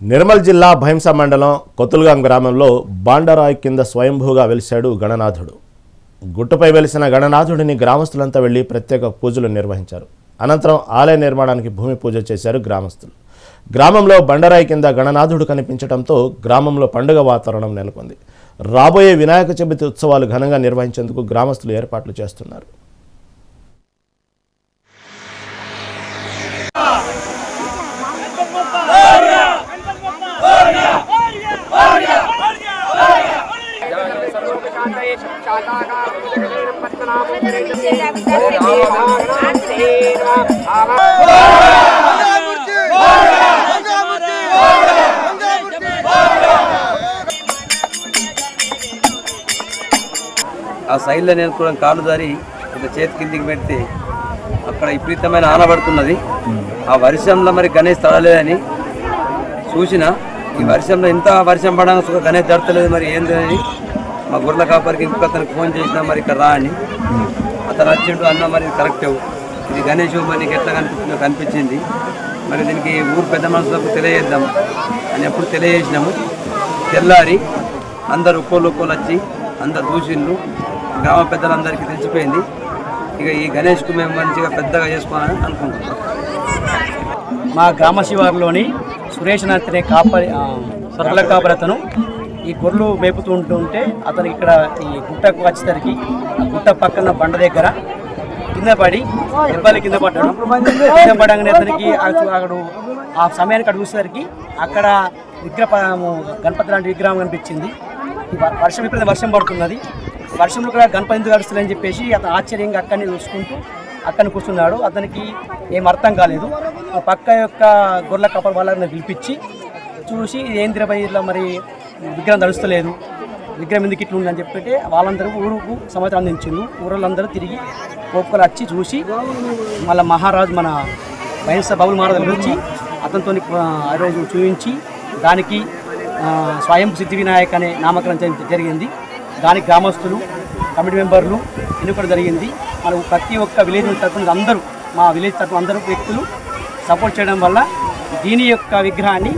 నిర్మల్ జిల్లా భైంస మండలం కొత్తుల్గాం గ్రామంలో బాండరాయ్ కింద స్వయంభూగా వెలిశాడు గణనాథుడు. గుట్టుపై వెలిసిన గణనాథుడిని గ్రామస్తులంతా వెళ్ళి ప్రత్యేక పూజలు నిర్వహించారు. అనంతరం ఆలయ నిర్మాణానికి భూమి పూజ చేశారు గ్రామస్తులు. గ్రామంలో బండరాయి కింద గణనాథుడు కనిపించడంతో గ్రామంలో పండుగ వాతావరణం నెలకొంది. రాబోయే వినాయక చవితి ఉత్సవాలు ఘనంగా నిర్వహించేందుకు గ్రామస్తులు ఏర్పాట్లు చేస్తున్నారు. ఆ సైడ్లో నేను కూడా కాలు జారి ఇట్లా చేతి కిందికి పెడితే అక్కడ విపరీతమైన ఆనబడుతున్నది ఆ వర్షంలో మరి గణేష్ తడలేదని చూసిన. ఈ వర్షంలో ఇంత వర్షం పడగా గణేష్ తడతలేదు మరి ఏంది అని మా గుర్ల కాపరికి ఇంకొక అతనికి ఫోన్ చేసినా మరి ఇక్కడ రా అని. అతను వచ్చిండు అన్న మరి కరెక్ట్ ఇది గణేష్ మరి ఎట్లా కనిపిస్తుందో కనిపించింది. మరి దీనికి ఊరు పెద్ద మనుషులకు తెలియజేద్దాం అని ఎప్పుడు తెలియజేసినాము. తెల్లారి అందరు ఒక్కోళ్ళు ఒక్కోళ్ళు వచ్చి అందరు దూషిళ్ళు గ్రామ పెద్దలందరికీ తెలిసిపోయింది. ఇక ఈ గణేష్కు మేము మంచిగా పెద్దగా చేసుకోవాలని అనుకుంటున్నాం. మా గ్రామ శివారులోని సురేష్ నాథ్ అనే కాపరి ఆ, కాపరి అతను ఈ గొర్రెలు మేపుతూ ఉంటుంటే అతనికి ఇక్కడ ఈ గుట్టకు వచ్చేసరికి గుట్ట పక్కన బండ దగ్గర కింద పడి దెబ్బలు కింద పడ్డాడు. కింద పడగానే అతనికి అక్కడ ఆ సమయానికి అక్కడ చూసేసరికి అక్కడ విగ్రహము గణపతి లాంటి విగ్రహం కనిపించింది. వర్షం ఇప్పుడు వర్షం పడుతున్నది. వర్షంలో కూడా గణపతి ఎందుకు గడుస్తుందని చెప్పేసి అతను ఆశ్చర్యంగా అక్కడిని చూసుకుంటూ అక్కడిని కూర్చున్నాడు. అతనికి ఏం అర్థం కాలేదు. ఆ పక్క యొక్క గొర్రెల కప్పల వాళ్ళని పిలిపించి చూసి ఇది ఇట్లా మరి విగ్రహం నడుస్తలేదు. విగ్రహం ఎందుకు ఇట్లా ఉందని చెప్పి వాళ్ళందరూ ఊరుకు సమాచారం అందించిండు ఊరోళ్ళందరూ తిరిగి ఒక్కరు వచ్చి చూసి మళ్ళీ మహారాజు మన వైఎస్ బాబులు మహారాజు గురించి అతనితో ఆ రోజు చూపించి దానికి స్వయం సిద్ధి వినాయక్ అనే నామకరణం జరిగింది. దానికి గ్రామస్తులు కమిటీ మెంబర్లు ఎన్నుకోవడం జరిగింది. మన ప్రతి ఒక్క విలేజ్ తరఫున అందరూ మా విలేజ్ తరఫున అందరూ వ్యక్తులు సపోర్ట్ చేయడం వల్ల దీని యొక్క విగ్రహాన్ని